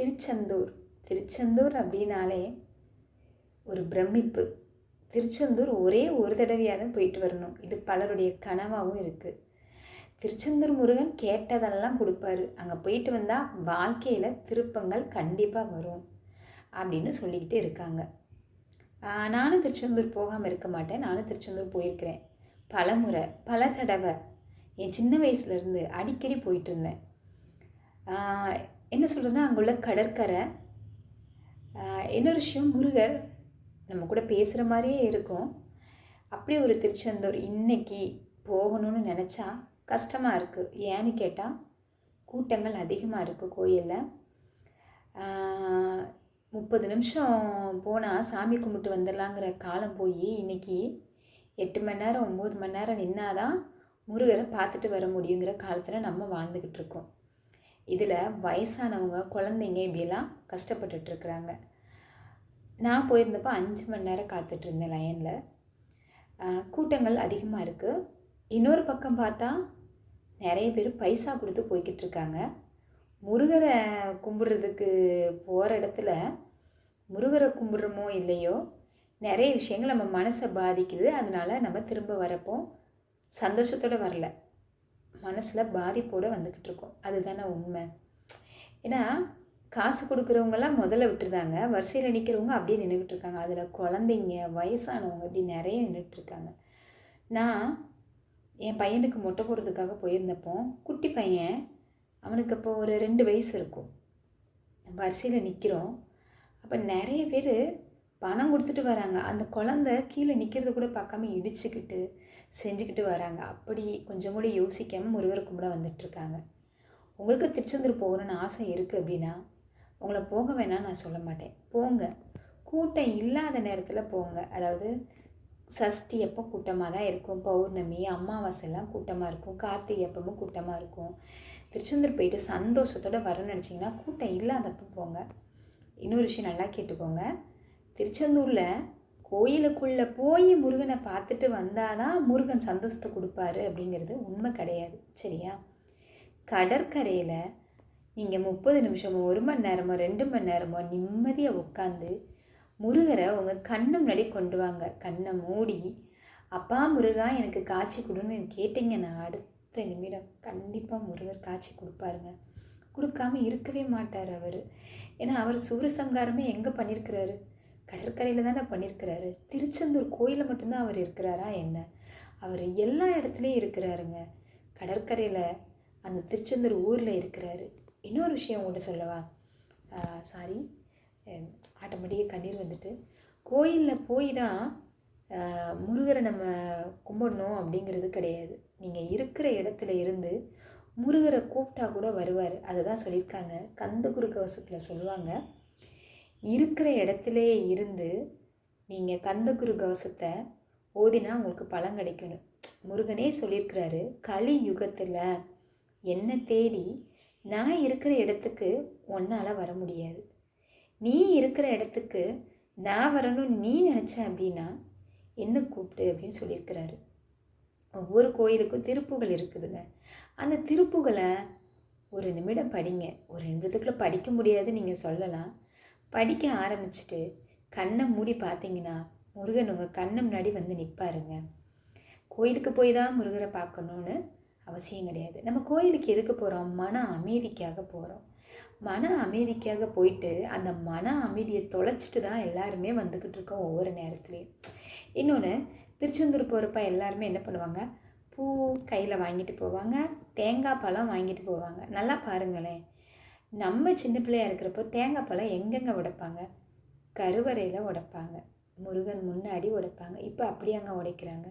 திருச்செந்தூர். திருச்செந்தூர் அப்படின்னாலே ஒரு பிரமிப்பு. திருச்செந்தூர் ஒரே ஒரு தடவையாக போயிட்டு வரணும். இது பலருடைய கனவாகவும் இருக்குது திருச்செந்தூர் முருகன் கேட்டதெல்லாம் கொடுப்பாரு. அங்கே போயிட்டு வந்தால் வாழ்க்கையில் திருப்பங்கள் கண்டிப்பாக வரும் அப்படின்னு சொல்லிக்கிட்டு இருக்காங்க. நானும் திருச்செந்தூர் போகாமல் இருக்க மாட்டேன். நானும் திருச்செந்தூர் போயிருக்கிறேன். பல முறை பல தடவை. என் சின்ன வயசுலேருந்து அடிக்கடி போயிட்டு இருந்தேன். என்ன சொல்கிறதுன்னா அங்குள்ள கடற்கரை இன்னொரு விஷயம் முருகர் நம்ம கூட பேசுகிற மாதிரியே இருக்கும். அப்படி ஒரு திருச்செந்தூர் இன்னைக்கு போகணும்னு நினச்சா கஷ்டமாக இருக்குது ஏன்னு கேட்டால் கூட்டங்கள் அதிகமாக இருக்குது கோயிலில். முப்பது நிமிஷம் போனால் சாமி கும்பிட்டு வந்துடலாங்கிற காலம் போய் இன்னைக்கு எட்டு மணி நேரம் ஒம்பது மணி நேரம் நின்னாதான் முருகரை பார்த்துட்டு வர முடியுங்கிற காலத்தில் நம்ம வாழ்ந்துக்கிட்டு இருக்கோம். இதில் வயசானவங்க குழந்தைங்க இப்படியெல்லாம் கஷ்டப்பட்டுட்டு இருக்கிறாங்க நான் போயிருந்தப்போ அஞ்சு மணி நேரம் காத்துட்ருந்தேன் லைனில். கூட்டங்கள் அதிகமாக இருக்குது இன்னொரு பக்கம் பார்த்தா நிறைய பேர் பைசா கொடுத்து போய்கிட்டு இருக்காங்க முருகரை கும்பிட்றதுக்கு போகிற இடத்துல முருகரை கும்பிட்றோமோ இல்லையோ நிறைய விஷயங்கள் நம்ம மனசை பாதிக்குது. அதனால நம்ம திரும்ப வரப்போ சந்தோஷத்தோடு வரல. மனசில் பாதிப்போடு வந்துக்கிட்டு இருக்கோம் அதுதானே உண்மை. ஏன்னா காசு கொடுக்குறவங்கெல்லாம் முதல்ல விட்டுருந்தாங்க. வரிசையில் நிற்கிறவங்க அப்படியே நின்றுக்கிட்டு இருக்காங்க. அதில் குழந்தைங்க வயசானவங்க இப்படி நிறைய நின்றுட்டுருக்காங்க நான் என் பையனுக்கு மொட்டை போடுறதுக்காக போயிருந்தப்போ குட்டி பையன் அவனுக்கு இப்போ ஒரு ரெண்டு வயசு இருக்கும். வரிசையில் நிற்கிறோம் அப்போ நிறைய பேர் பணம் கொடுத்துட்டு வராங்க. அந்த குழந்த கீழே நிற்கிறத கூட பார்க்காம இடிச்சுக்கிட்டு செஞ்சுக்கிட்டு வராங்க. அப்படி கொஞ்சம் கூட யோசிக்காமல் முருகர் கும்பிட வந்துட்டுருக்காங்க உங்களுக்கு திருச்செந்தூர் போகணும்னு ஆசை இருக்குது அப்படின்னா உங்களை போக வேணாம்னு நான் சொல்ல மாட்டேன். போங்க. கூட்டம் இல்லாத நேரத்தில் போங்க. அதாவது சஷ்டி அப்போ கூட்டமாக தான் இருக்கும். பௌர்ணமி அமாவாசை எல்லாம் கூட்டமாக இருக்கும். கார்த்திகை அப்பமும் கூட்டமாக இருக்கும். திருச்செந்தூர் போயிட்டு சந்தோஷத்தோடு வரணும்னு நினச்சிங்கன்னா கூட்டம் இல்லாதப்போ போங்க. இன்னொரு விஷயம் நல்லா கேட்டுக்கோங்க. திருச்செந்தூரில் கோயிலுக்குள்ளே போய் முருகனை பார்த்துட்டு வந்தால் தான் முருகன் சந்தோஷத்தை கொடுப்பாரு அப்படிங்கிறது உண்மை கிடையாது சரியா? கடற்கரையில் நீங்கள் முப்பது நிமிஷமோ ஒரு மணி நேரமோ ரெண்டு மணி நேரமோ நிம்மதியாக உட்காந்து முருகரை உங்கள் கண்ணு முன்னாடி கொண்டு வாங்க. கண்ணை மூடி அப்பா முருகா எனக்கு காட்சி கொடுன்னு கேட்டிங்கன்னா அடுத்த நிமிடம் கண்டிப்பாக முருகர் காட்சி கொடுப்பாருங்க. கொடுக்காம இருக்கவே மாட்டார் அவர். ஏன்னா அவர் சூரசங்காரமே எங்கே பண்ணியிருக்கிறாரு கடற்கரையில் தானே பண்ணியிருக்கிறாரு? திருச்செந்தூர் கோயிலில் மட்டும்தான் அவர் இருக்கிறாரா என்ன? அவர் எல்லா இடத்துலையும் இருக்கிறாருங்க. கடற்கரையில் அந்த திருச்செந்தூர் ஊரில் இருக்கிறாரு. இன்னொரு விஷயம் உங்கள்கிட்ட சொல்லவா? சாரி ஆட்டோமேட்டிக்காக கண்ணீர் வந்துட்டு. கோயிலில் போய் தான் முருகரை நம்ம கும்பிடணும் அப்படிங்கிறது கிடையாது. நீங்கள் இருக்கிற இடத்துல இருந்து முருகரை கூப்பிட்டா கூட வருவார். அதை தான் சொல்லியிருக்காங்க. கந்த குறுக்க வசத்தில் சொல்லுவாங்க. இருக்கிற இடத்துலையே இருந்து நீங்கள் கந்தகுரு கவசத்தை ஓதினா உங்களுக்கு பலன் கிடைக்கணும். முருகனே சொல்லியிருக்கிறாரு கலி யுகத்தில் என்னை தேடி நான் இருக்கிற இடத்துக்கு உன்னால் வர முடியாது. நீ இருக்கிற இடத்துக்கு நான் வரணும்னு நீ நினச்ச அப்படின்னா என்ன கூப்பிட்டு அப்படின்னு சொல்லியிருக்கிறாரு. ஒவ்வொரு கோயிலுக்கும் திருப்புகள் இருக்குதுங்க. அந்த திருப்புகளை ஒரு நிமிடம் படிங்க. ஒரு நிமிடத்துக்குள்ளே படிக்க முடியாது நீங்கள் சொல்லலாம். படிக்க ஆரம்பிச்சுட்டு கண்ணை மூடி பார்த்தீங்கன்னா முருகன் உங்கள் கண்ணை முன்னாடி வந்து நிற்பாருங்க கோயிலுக்கு போய் தான் முருகரை பார்க்கணுன்னு அவசியம் கிடையாது. நம்ம கோயிலுக்கு எதுக்கு போகிறோம் மன அமைதிக்காக போகிறோம் மன அமைதிக்காக போயிட்டு அந்த மன அமைதியை தொலைச்சிட்டு தான் எல்லாருமே வந்துக்கிட்டு இருக்கோம் ஒவ்வொரு நேரத்துலையும். இன்னொன்று திருச்செந்தூர் போகிறப்ப எல்லாருமே என்ன பண்ணுவாங்க? பூ கையில் வாங்கிட்டு போவாங்க தேங்காய் பழம் வாங்கிட்டு போவாங்க. நல்லா பாருங்களேன். நம்ம சின்ன பிள்ளையா இருக்கிறப்போ தேங்காய் பழம் எங்கெங்கே உடைப்பாங்க? கருவறையில் உடைப்பாங்க. முருகன் முன்னாடி உடைப்பாங்க. இப்போ அப்படி அங்கே உடைக்கிறாங்க.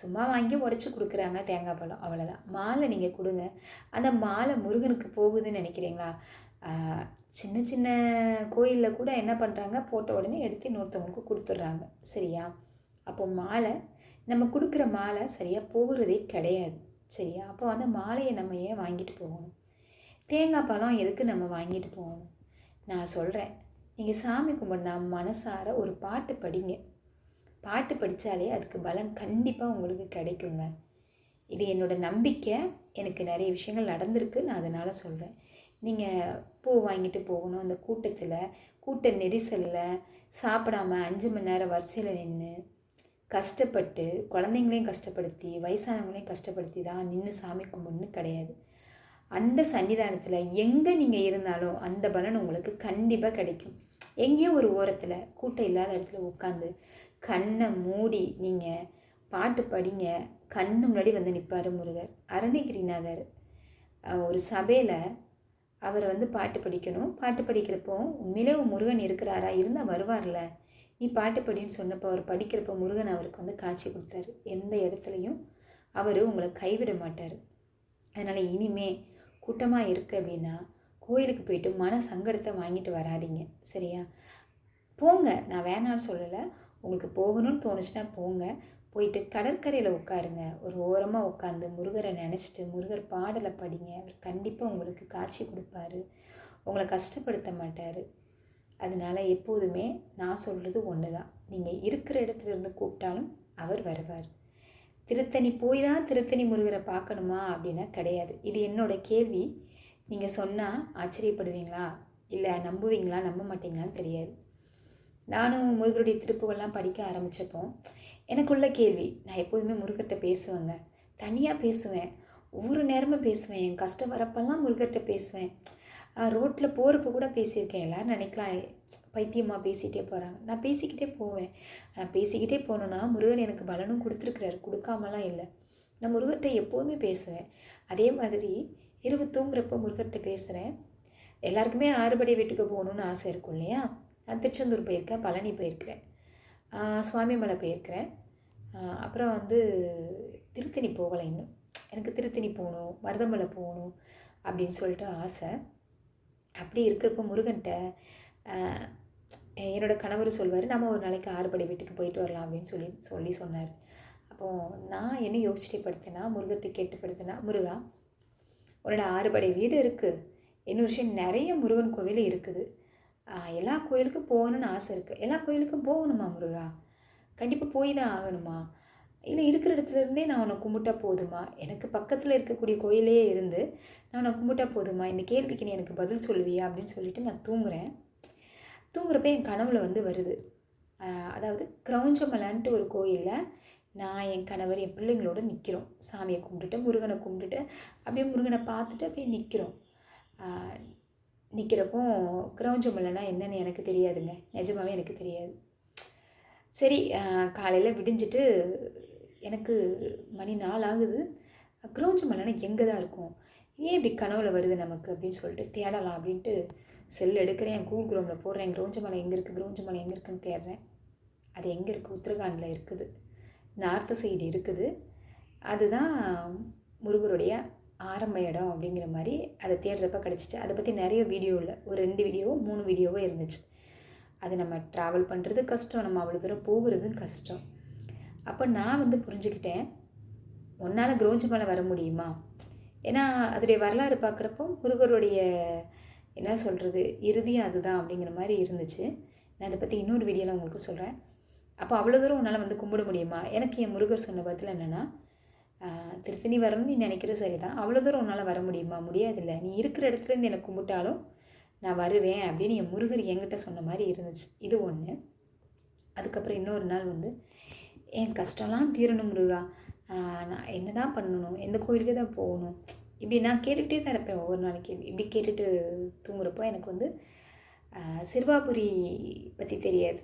சும்மா வாங்கி உடச்சி கொடுக்குறாங்க தேங்காய் பழம். அவ்வளோதான் மாலை நீங்கள் கொடுங்க. அந்த மாலை முருகனுக்கு போகுதுன்னு நினைக்கிறீங்களா? சின்ன சின்ன கோயிலில் கூட என்ன பண்ணுறாங்க போட்ட உடனே எடுத்து இன்னொருத்தவங்களுக்கு கொடுத்துட்றாங்க. சரியா? அப்போ மாலை நம்ம கொடுக்குற மாலை சரியாக போகிறதே கிடையாது. சரியா? அப்போ அந்த மாலையை நம்ம ஏன் வாங்கிட்டு போகணும்? தேங்காய் பழம் எதுக்கு நம்ம வாங்கிட்டு போகணும்? நான் சொல்கிறேன் நீங்கள் சாமி கும்பிட்னா மனசார ஒரு பாட்டு படிங்க. பாட்டு படித்தாலே அதுக்கு பலன் கண்டிப்பாக உங்களுக்கு கிடைக்குங்க. இது என்னோட நம்பிக்கை. எனக்கு நிறைய விஷயங்கள் நடந்திருக்கு. நான் அதனால் சொல்கிறேன் நீங்கள் பூ வாங்கிட்டு போகணும். அந்த கூட்டத்தில் கூட்ட நெரிசலில் சாப்பிடாம அஞ்சு மணி நேரம் வரிசையில் நின்று கஷ்டப்பட்டு குழந்தைங்களையும் கஷ்டப்படுத்தி வயசானவங்களையும் கஷ்டப்படுத்தி தான் நின்று சாமி கும்பிட்னு கிடையாது. அந்த சன்னிதானத்தில் எங்கே நீங்கள் இருந்தாலும் அந்த பலன் உங்களுக்கு கண்டிப்பாக கிடைக்கும். எங்கேயோ ஒரு ஓரத்தில் கூட்டம் இல்லாத இடத்துல உட்காந்து கண்ணை மூடி நீங்கள் பாட்டு படிங்க கண்ணு முன்னாடி வந்து நிற்பார் முருகர். அருணகிரிநாதர் ஒரு சபையில் அவர் வந்து பாட்டு படிக்கணும். பாட்டு படிக்கிறப்போ உண்மையிலே முருகன் இருக்கிறாரா? இருந்தால் வருவார்ல. நீ பாட்டு படின்னு சொன்னப்போ அவர் படிக்கிறப்போ முருகன் அவருக்கு வந்து காட்சி கொடுத்தாரு. எந்த இடத்துலையும் அவர் உங்களை கைவிட மாட்டார். அதனால் இனிமே கூட்டமாக இருக்குது அப்படின்னா கோயிலுக்கு போயிட்டு மன சங்கடத்தை வாங்கிட்டு வராதீங்க. சரியா? போங்க. நான் வேணான்னு சொல்லலை. உங்களுக்கு போகணும்னு தோணுச்சுன்னா போங்க. போயிட்டு கடற்கரையில் உட்காருங்க. ஒரு ஓரமாக உட்காந்து முருகரை நினச்சிட்டு முருகர் பாடலை படிங்க. அவர் கண்டிப்பாக உங்களுக்கு காட்சி கொடுப்பாரு. உங்களை கஷ்டப்படுத்த மாட்டார். அதனால எப்போதுமே நான் சொல்கிறது ஒன்று தான் நீங்கள் இருக்கிற இடத்துல இருந்து கூப்பிட்டாலும் அவர் வருவார். திருத்தணி போய் தான் திருத்தணி முருகரை பார்க்கணுமா அப்படின்னா கிடையாது. இது என்னோட கேள்வி. நீங்கள் சொன்னால் ஆச்சரியப்படுவீங்களா? இல்லை நம்புவீங்களா? நம்ப மாட்டீங்களான்னு தெரியாது. நானும் முருகருடைய திருப்புகள்லாம் படிக்க ஆரம்பித்தப்போ எனக்குள்ள கேள்வி. நான் எப்போதுமே முருகர்கிட்ட பேசுவேங்க. தனியாக பேசுவேன். ஒவ்வொரு நேரமும் பேசுவேன். என் கஷ்டம் வரப்பெல்லாம் முருகர்கிட்ட பேசுவேன். ரோட்டில் போகிறப்ப கூட பேசியிருக்கேன். எல்லோரும் நினைக்கலாம் பைத்தியமாக பேசிகிட்டே போகிறாங்க நான் பேசிக்கிட்டே போவேன். நான் பேசிக்கிட்டே போனோன்னா முருகன் எனக்கு பலனும் கொடுத்துருக்குறாரு. கொடுக்காமலாம் இல்லை. நான் முருகர்கிட்ட எப்போவுமே பேசுவேன். அதே மாதிரி இரவு தூங்குறப்போ முருகர்கிட்ட பேசுகிறேன் எல்லாருக்குமே ஆறுபடை வீட்டுக்கு போகணுன்னு ஆசை இருக்கும் இல்லையா? நான் திருச்செந்தூர் போயிருக்கேன் பழனி போயிருக்கிறேன். சுவாமி சுவாமிமலை போயிருக்கிறேன். அப்புறம் வந்து திருத்தணி போகலை இன்னும். எனக்கு திருத்தணி போகணும் மருதமலை போகணும் அப்படின்னு சொல்லிட்டு ஆசை. அப்படி இருக்கிறப்ப முருகன்கிட்ட என்னோடய கணவர் சொல்வார் நம்ம ஒரு நாளைக்கு ஆறுபடை வீட்டுக்கு போயிட்டு வரலாம் அப்படின்னு சொல்லி சொல்லி சொன்னார். அப்போது நான் என்ன யோசிச்சுட்டே படுத்தேன்னா முருகர்கிட்ட கேட்டு படுத்தேன்னா முருகா உன்னோட ஆறுபடை வீடு இருக்குது இன்னொரு விஷயம் நிறைய முருகன் கோவில் இருக்குது. எல்லா கோயிலுக்கும் போகணும்னு ஆசை இருக்குது எல்லா கோயிலுக்கும் போகணுமா முருகா? கண்டிப்பாக போய் தான் ஆகணுமா? இல்லை இருக்கிற இடத்துல இருந்தே நான் உன்னை கும்பிட்டா போதுமா? எனக்கு பக்கத்தில் இருக்கக்கூடிய கோயிலே இருந்து நான் உன்னை கும்பிட்டா போதுமா? இந்த கேள்விக்கு நீ எனக்கு பதில் சொல்லுவியா? அப்படின்னு சொல்லிட்டு நான் தூங்குறேன். தூங்குறப்ப என் கனவுல வந்து வருது. அதாவது கிரௌஞ்சமலைன்ட்டு ஒரு கோயிலில் நான் என் கணவர் என் பிள்ளைங்களோட நிற்கிறோம் சாமியை கும்பிட்டுட்டு முருகனை கும்பிட்டுட்டு அப்படியே முருகனை பார்த்துட்டு அப்படியே நிற்கிறோம் நிற்கிறப்போ கிரௌஞ்சமலைனா என்னன்னு எனக்கு தெரியாதுங்க. நிஜமாவே எனக்கு தெரியாது. சரி காலையில் விடிஞ்சிட்டு எனக்கு மணி நாள் ஆகுது கிரௌஞ்சமலைனா எங்கே தான் இருக்கும்? ஏன் இப்படி கனவுல வருது நமக்கு? அப்படின்னு சொல்லிட்டு தேடலாம் அப்படின்ட்டு செல் எடுக்கிறேன். கூகுள் குரோமில் போடுறேன். கிரௌஞ்சமலை எங்கே இருக்குது கிரௌஞ்சமலை எங்கே இருக்குன்னு தேடுறேன். அது எங்கே இருக்குது உத்தரகாண்டில் இருக்குது. நார்த்து சைடு இருக்குது. அதுதான் முருகருடைய ஆரம்ப இடம் அப்படிங்கிற மாதிரி அதை தேடுறப்ப கிடச்சிச்சு. அதை பற்றி நிறைய வீடியோ இல்லை ஒரு ரெண்டு வீடியோவோ மூணு வீடியோவோ இருந்துச்சு. அது நம்ம ட்ராவல் பண்ணுறது கஷ்டம். நம்ம அவ்வளோ தூரம் போகிறது கஷ்டம். அப்போ நான் வந்து புரிஞ்சுக்கிட்டேன் உன்னால் கிரோஞ்சமலை வர முடியுமா? ஏன்னா அதோடைய வரலாறு பார்க்குறப்போ முருகருடைய என்ன சொல்கிறது இறுதியும் அதுதான் அப்படிங்கிற மாதிரி இருந்துச்சு. நான் அதை பற்றி இன்னொரு வீடியோவில் உங்களுக்கு சொல்கிறேன் அப்போ அவ்வளோ தூரம் உன்னால் வந்து கும்பிட முடியுமா? எனக்கு என் முருகர் சொன்ன பதில் என்னென்னா திருத்தணி வரணும்னு நீ நினைக்கிற சரி தான் அவ்வளோ தூரம் உன்னால் வர முடியுமா? முடியாதில்ல. நீ இருக்கிற இடத்துலேருந்து எனக்கு கும்பிட்டாலும் நான் வருவேன் அப்படின்னு என் முருகர் என்கிட்ட சொன்ன மாதிரி இருந்துச்சு. இது ஒன்று அதுக்கப்புறம் இன்னொரு நாள் வந்து என் கஷ்டம்லாம் தீரணும் முருகா. நான் என்ன தான் பண்ணணும்? எந்த கோயிலுக்கு தான் போகணும்? இப்படி நான் கேட்டுகிட்டே தான் இருப்பேன் ஒவ்வொரு நாளைக்கு. இப்படி கேட்டுட்டு தூங்குறப்போ எனக்கு வந்து சிறுவாபுரி பற்றி தெரியாது.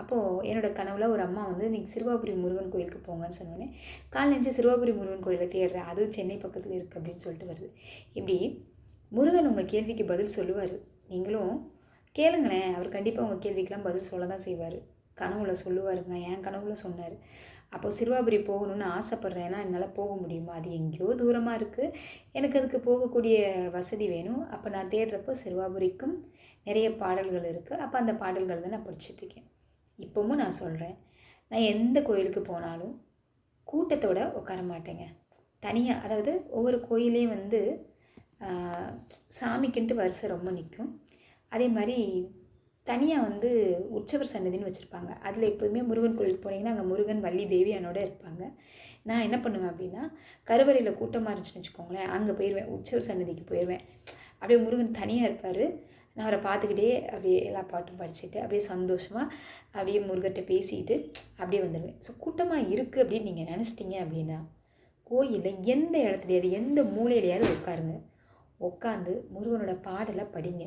அப்போது என்னோடய கனவுல ஒரு அம்மா வந்து நீங்கள் சிறுவாபுரி முருகன் கோயிலுக்கு போங்கன்னு சொன்னோடனே கால் நெஞ்சு சிறுவாபுரி முருகன் கோயிலை தேடுறேன். அதுவும் சென்னை பக்கத்தில் இருக்குது அப்படின்னு சொல்லிட்டு வருது. இப்படி முருகன் உங்கள் கேள்விக்கு பதில் சொல்லுவார். நீங்களும் கேளுங்களேன். அவர் கண்டிப்பாக உங்கள் கேள்விக்கெலாம் பதில் சொல்ல தான் செய்வார். கனவுல சொல்லுவாருங்க என் கனவுல சொன்னார். அப்போ சிறுவாபுரி போகணுன்னு ஆசைப்பட்றேன்னா என்னால் போக முடியுமா? அது எங்கேயோ தூரமாக இருக்குது எனக்கு அதுக்கு போகக்கூடிய வசதி வேணும். அப்போ நான் தேடுறப்போ சிறுவாபுரிக்கும் நிறைய பாடல்கள் இருக்குது அப்போ அந்த பாடல்கள் தான் நான் படிச்சுட்ருக்கேன் இப்போவும் நான் சொல்கிறேன் நான் எந்த கோயிலுக்கு போனாலும் கூட்டத்தோட உட்கார மாட்டேங்க. தனியாக அதாவது ஒவ்வொரு கோயிலையும் வந்து சாமிக்குன்ட்டு வரிசை ரொம்ப நிற்கும் அதே மாதிரி தனியாக வந்து உற்சவர் சன்னதின்னு வச்சுருப்பாங்க. அதில் எப்போதுமே முருகன் கோயிலுக்கு போனீங்கன்னா அங்கே முருகன் வள்ளி தேவி என்னோட இருப்பாங்க. நான் என்ன பண்ணுவேன் அப்படின்னா கருவறையில் கூட்டமாக இருந்துச்சுன்னு வச்சுக்கோங்களேன் அங்கே போயிடுவேன் உற்சவர் சன்னதிக்கு போயிடுவேன் அப்படியே முருகன் தனியாக இருப்பார். நான் அவரை பார்த்துக்கிட்டே அப்படியே எல்லா பாட்டும் படிச்சுட்டு அப்படியே சந்தோஷமாக அப்படியே முருகர்கிட்ட பேசிட்டு அப்படியே வந்துடுவேன் ஸோ கூட்டமாக இருக்குது அப்படின்னு நீங்கள் நினச்சிட்டிங்க அப்படின்னா கோயிலில் எந்த இடத்துலையாவது எந்த மூலையிலையாவது உட்காருங்க. உட்காந்து முருகனோட பாடலை படிங்க.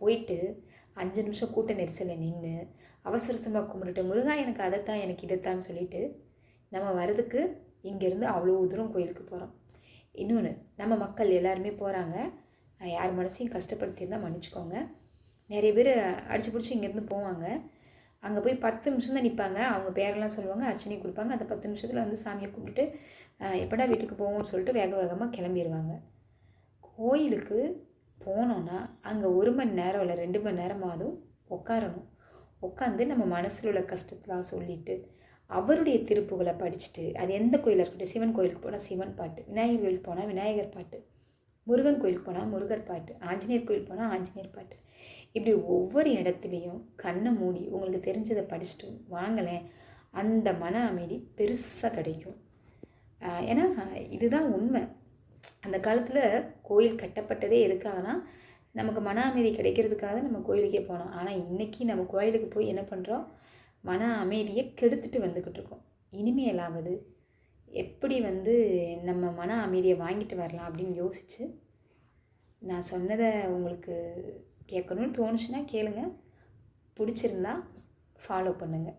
போயிட்டு அஞ்சு நிமிஷம் கூட்ட நெரிசலில் நின்று அவசரசமாக அவசரமாக கும்பிட்டுட்டு முருகா எனக்கு அதைத்தான் எனக்கு இதைத்தான் சொல்லிட்டு நம்ம வர்றதுக்கு இங்கேருந்து அவ்வளோ தூரம் கோயிலுக்கு போகிறோம் இன்னொன்று நம்ம மக்கள் எல்லாருமே போகிறாங்க யார் மனசையும் கஷ்டப்படுத்தியிருந்தால் மன்னிச்சுக்கோங்க. நிறைய பேர் அடிச்சு பிடிச்சி இங்கேருந்து போவாங்க. அங்கே போய் பத்து நிமிஷம் தான் நிற்பாங்க அவங்க பேரெல்லாம் சொல்லுவாங்க அர்ச்சனை கொடுப்பாங்க. அந்த பத்து நிமிஷத்தில் வந்து சாமியை கும்பிட்டுட்டு எப்படா வீட்டுக்கு போவோம்னு சொல்லிட்டு வேக வேகமாக கிளம்பிடுவாங்க கோயிலுக்கு போனோன்னா அங்கே ஒரு மணி நேரம் இல்லை ரெண்டு மணி நேரமாவது உட்காரணும் உட்காந்து நம்ம மனசில் உள்ள கஷ்டத்தெலாம் சொல்லிட்டு அவருடைய திருப்புகளை படிச்சுட்டு அது எந்த கோயிலாக இருக்கட்டும் சிவன் கோயிலுக்கு போனால் சிவன் பாட்டு விநாயகர் கோயிலுக்கு போனால் விநாயகர் பாட்டு முருகன் கோயிலுக்கு போனால் முருகர் பாட்டு ஆஞ்சநேயர் கோயில் போனால் ஆஞ்சநேயர் பாட்டு. இப்படி ஒவ்வொரு இடத்துலையும் கண்ணை மூடி உங்களுக்கு தெரிஞ்சதை படிச்சுட்டு வாங்கலேன் அந்த மன அமைதி பெருசாக கிடைக்கும். ஏன்னா இதுதான் உண்மை. அந்த காலத்தில் கோயில் கட்டப்பட்டதே எதுக்காகனா நமக்கு மன அமைதி கிடைக்கிறதுக்காக நம்ம கோயிலுக்கே போனோம். ஆனால் இன்றைக்கி நம்ம கோயிலுக்கு போய் என்ன பண்ணுறோம் மன அமைதியை கெடுத்துட்டு வந்துக்கிட்டு இருக்கோம். இனிமேலாவது எப்படி வந்து நம்ம மன அமைதியை வாங்கிட்டு வரலாம் அப்படின்னு யோசித்து நான் சொன்னதை உங்களுக்கு கேட்கணும்னு தோணுச்சுன்னா கேளுங்க. பிடிச்சிருந்தா ஃபாலோ பண்ணுங்கள்